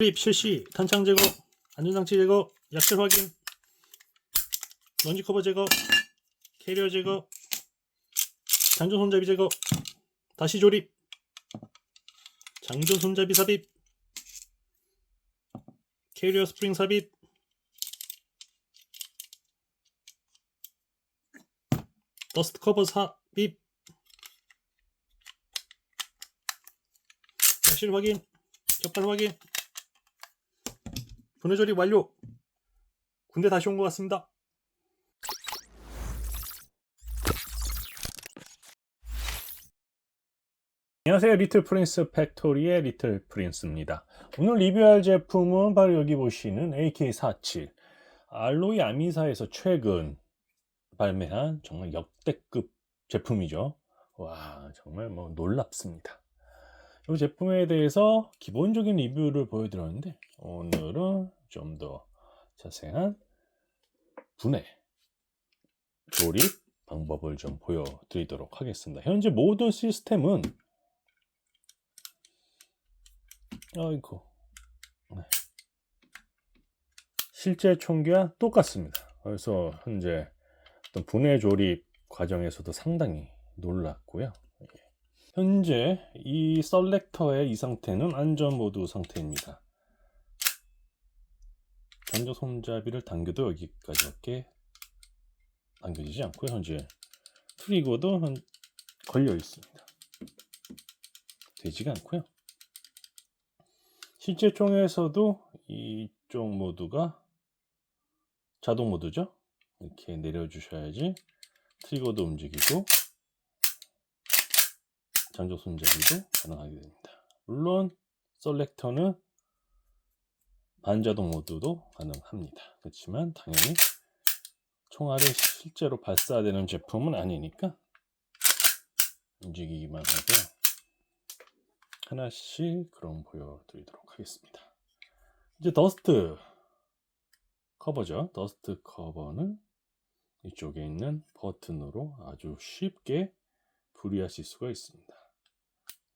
수립 실시 탄창 제거 안전장치 제거 약실 확인 먼지 커버 제거 캐리어 제거 장전 손잡이 제거 다시 조립 장전 손잡이 삽입 캐리어 스프링 삽입 더스트 커버 삽입 약실 확인 격발 확인 분해 조립 완료. 군대 다시 온 것 같습니다. 안녕하세요. 리틀 프린스 팩토리의 리틀 프린스입니다. 오늘 리뷰할 제품은 바로 여기 보시는 AK47 알로이 아미사에서 최근 발매한 정말 역대급 제품이죠. 와 정말 뭐 놀랍습니다 이 제품에 대해서 기본적인 리뷰를 보여드렸는데 오늘은 좀 더 자세한 분해 조립 방법을 좀 보여드리도록 하겠습니다. 현재 모든 시스템은 아이고 네. 실제 총기와 똑같습니다. 그래서 현재 분해 조립 과정에서도 상당히 놀랐고요. 현재 이 셀렉터의 이 상태는 안전 모드 상태입니다. 전조 손잡이를 당겨도 여기까지밖에 당겨지지 않고요. 현재 트리거도 한- 걸려 있습니다. 되지가 않고요. 실제 총에서도 이쪽 모드가 자동 모드죠. 이렇게 내려주셔야지 트리거도 움직이고 장조 손잡이도 가능하게 됩니다. 물론 셀렉터는 반자동 모드도 가능합니다. 그렇지만 당연히 총알이 실제로 발사되는 제품은 아니니까 움직이기만 하고요. 하나씩 그럼 보여드리도록 하겠습니다. 이제 더스트 커버죠. 더스트 커버는 이쪽에 있는 버튼으로 아주 쉽게 분리하실 수가 있습니다.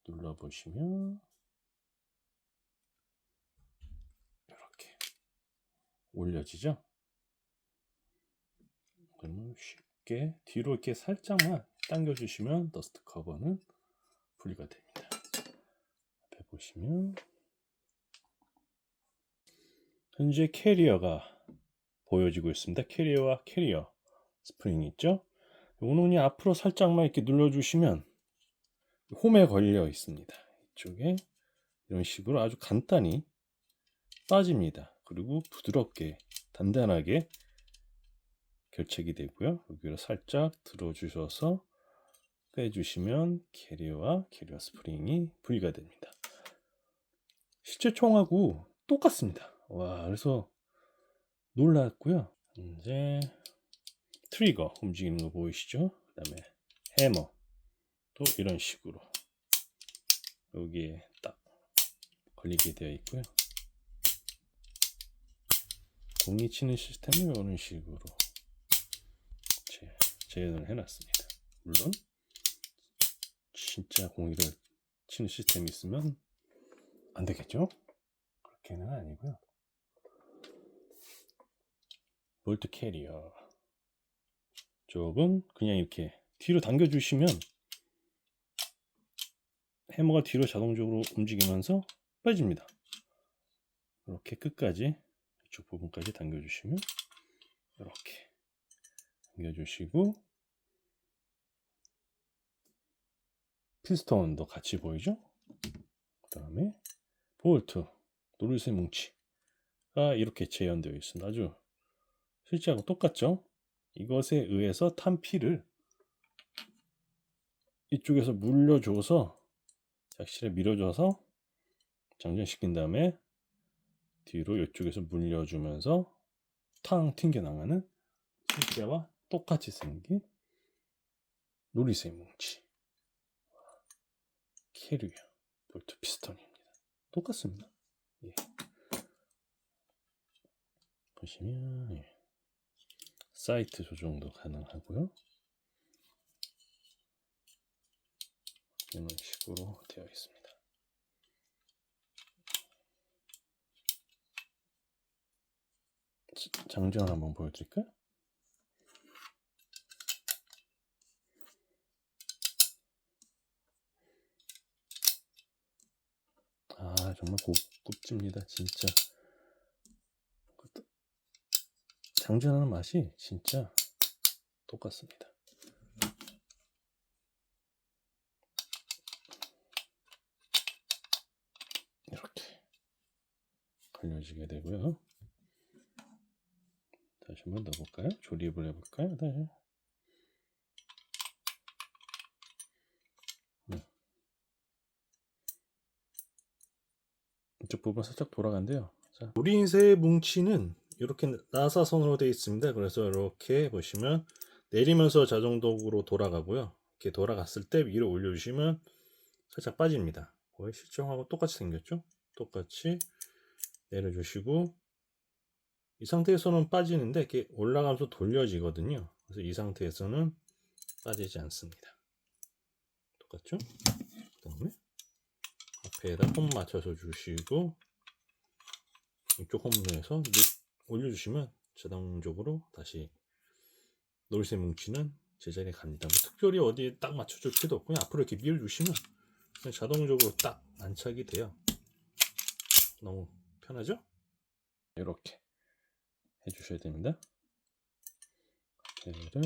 눌러보시면 이렇게 올려지죠. 그러면 쉽게 뒤로 이렇게 살짝만 당겨주시면 더스트 커버는 분리가 됩니다. 앞에 보시면 현재 캐리어가 보여지고 있습니다. 캐리어와 캐리어 스프링이 있죠. 요놈이 앞으로 살짝만 이렇게 눌러주시면 홈에 걸려 있습니다. 이쪽에 이런 식으로 아주 간단히 빠집니다. 그리고 부드럽게 단단하게 결착이 되고요. 여기를 살짝 들어주셔서 빼주시면 캐리어와 캐리어 스프링이 분리가 됩니다. 실제 총하고 똑같습니다. 와, 그래서 놀랐고요. 이제 트리거 움직이는 거 보이시죠? 그 다음에 해머 또 이런 식으로 여기에 딱 걸리게 되어 있고요. 공이 치는 시스템은 이런 식으로 재- 재현을 해놨습니다. 물론 진짜 공이를 치는 시스템이 있으면 안 되겠죠? 그렇게는 아니고요. 볼트 캐리어 쪽은 그냥 이렇게 뒤로 당겨주시면 해머가 뒤로 자동적으로 움직이면서 빠집니다. 이렇게 끝까지 이쪽 부분까지 당겨주시면 이렇게 당겨주시고 피스톤도 같이 보이죠? 그 다음에 볼트 노르쇠 뭉치가 이렇게 재현되어 있습니다. 아주 실제하고 똑같죠? 이것에 의해서 탄 피를 이쪽에서 물려줘서 약실에 밀어줘서 장전시킨 다음에 뒤로 이쪽에서 물려주면서 탕 튕겨나가는 실제와 똑같이 생긴 놀이새 뭉치 캐리어 볼트 피스톤입니다. 똑같습니다. 예. 보시면 예. 사이트 조정도 가능하고요. 이런 식으로 되어 있습니다. 장전 한번 보여드릴까요? 아 정말 고급집니다 진짜 장전하는 맛이 진짜 똑같습니다 걸려지게 되고요 다시 한번 넣어볼까요? 조립을 해볼까요? 네. 네. 이쪽 부분 살짝 돌아간대요. 자, 우리인쇄 뭉치는 이렇게 나사선으로 되어 있습니다. 그래서 이렇게 보시면 내리면서 자동적으로 돌아가고요. 이렇게 돌아갔을 때 위로 올려주시면 살짝 빠집니다. 거의 실정하고 똑같이 생겼죠? 똑같이 내려주시고 이 상태에서는 빠지는데 이렇게 올라가면서 돌려지거든요. 그래서 이 상태에서는 빠지지 않습니다. 똑같죠? 그 다음에 앞에다 홈 맞춰서 주시고 이쪽 홈에서 올려주시면 자동적으로 다시 놀새 뭉치는 제자리에 갑니다. 뭐 특별히 어디에 딱 맞춰줄 필요도 없고 그냥 앞으로 이렇게 밀어주시면 자동적으로 딱 안착이 돼요. 너무 편하죠? 이렇게 해주셔야 됩니다. 얘를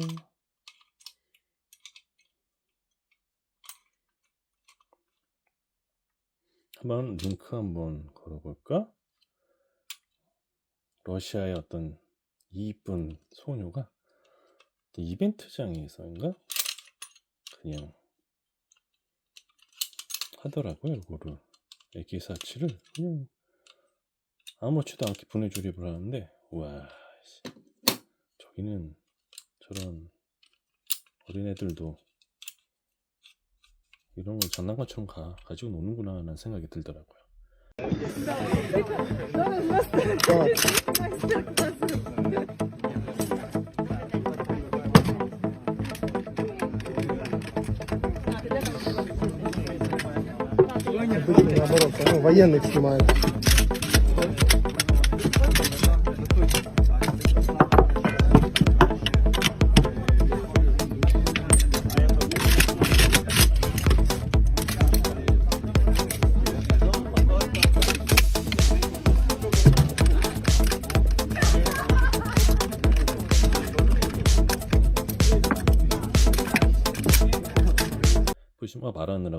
한번 링크 한번 걸어볼까? 러시아의 어떤 이쁜 소녀가 이벤트장에서인가 그냥 하더라고요. 이거를 애기 사치를 그냥 아무렇지도 않게 분해 조립을 하는데 와 씨. 저기는 저런 어린애들도 이런 걸 장난감처럼 가, 가지고 노는구나 라는 생각이 들더라고요. наоборот, ну, военных снимают.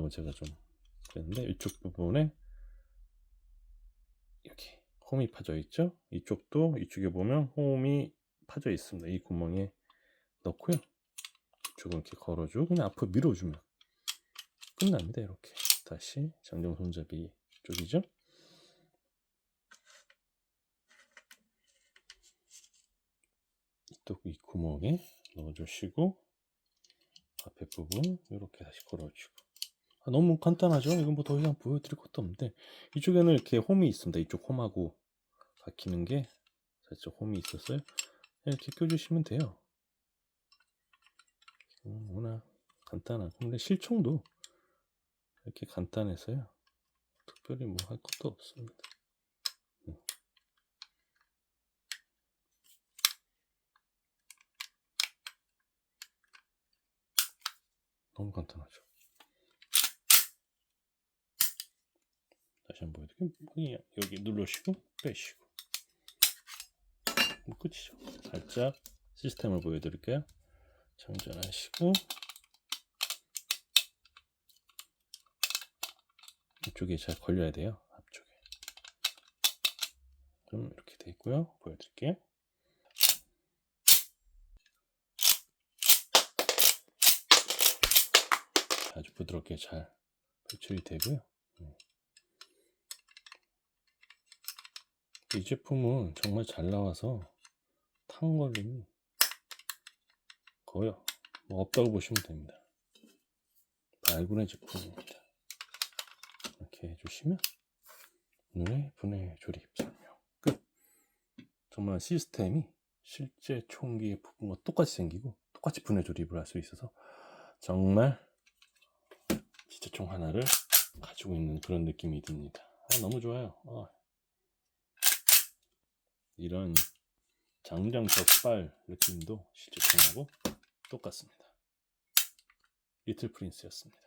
하느라고 제가 좀 그랬는데 이쪽 부분에 이렇게 홈이 파져 있죠? 이쪽도 이쪽에 보면 홈이 파져 있습니다. 이 구멍에 넣고요. 이쪽은 이렇게 걸어주고 그냥 앞으로 밀어주면 끝납니다. 이렇게. 다시 장정 손잡이 쪽이죠? 또 이 구멍에 넣어주시고 앞에 부분 이렇게 다시 걸어주고. 아, 너무 간단하죠? 이건 뭐 더 이상 보여드릴 것도 없는데 이쪽에는 이렇게 홈이 있습니다. 이쪽 홈하고 박히는 게 살짝 홈이 있었어요. 이렇게 껴주시면 돼요. 음, 워낙 간단하고 근데 실총도 이렇게 간단해서요. 특별히 뭐 할 것도 없습니다. 음. 너무 간단하죠. 다시 한번 보여드릴게요. 그냥 여기 누르시고 빼시고 뭐 끝이죠. 살짝 시스템을 보여드릴게요. 장전하시고 이쪽에 잘 걸려야 돼요. 앞쪽에. 그럼 이렇게 돼 있고요. 보여드릴게요. 아주 부드럽게 잘 배출이 되고요. 이 제품은 정말 잘 나와서 탄 걸림이 거의 뭐 없다고 보시면 됩니다. 발군의 제품입니다. 이렇게 해주시면 오늘의 분해 조립 설명 끝. 정말 시스템이 실제 총기의 부분과 똑같이 생기고 똑같이 분해 조립을 할 수 있어서 정말 진짜 총 하나를 가지고 있는 그런 느낌이 듭니다. 아, 너무 좋아요. 어. 이런 장정 적발 느낌도 실제 톤하고 똑같습니다. 리틀 프린스였습니다.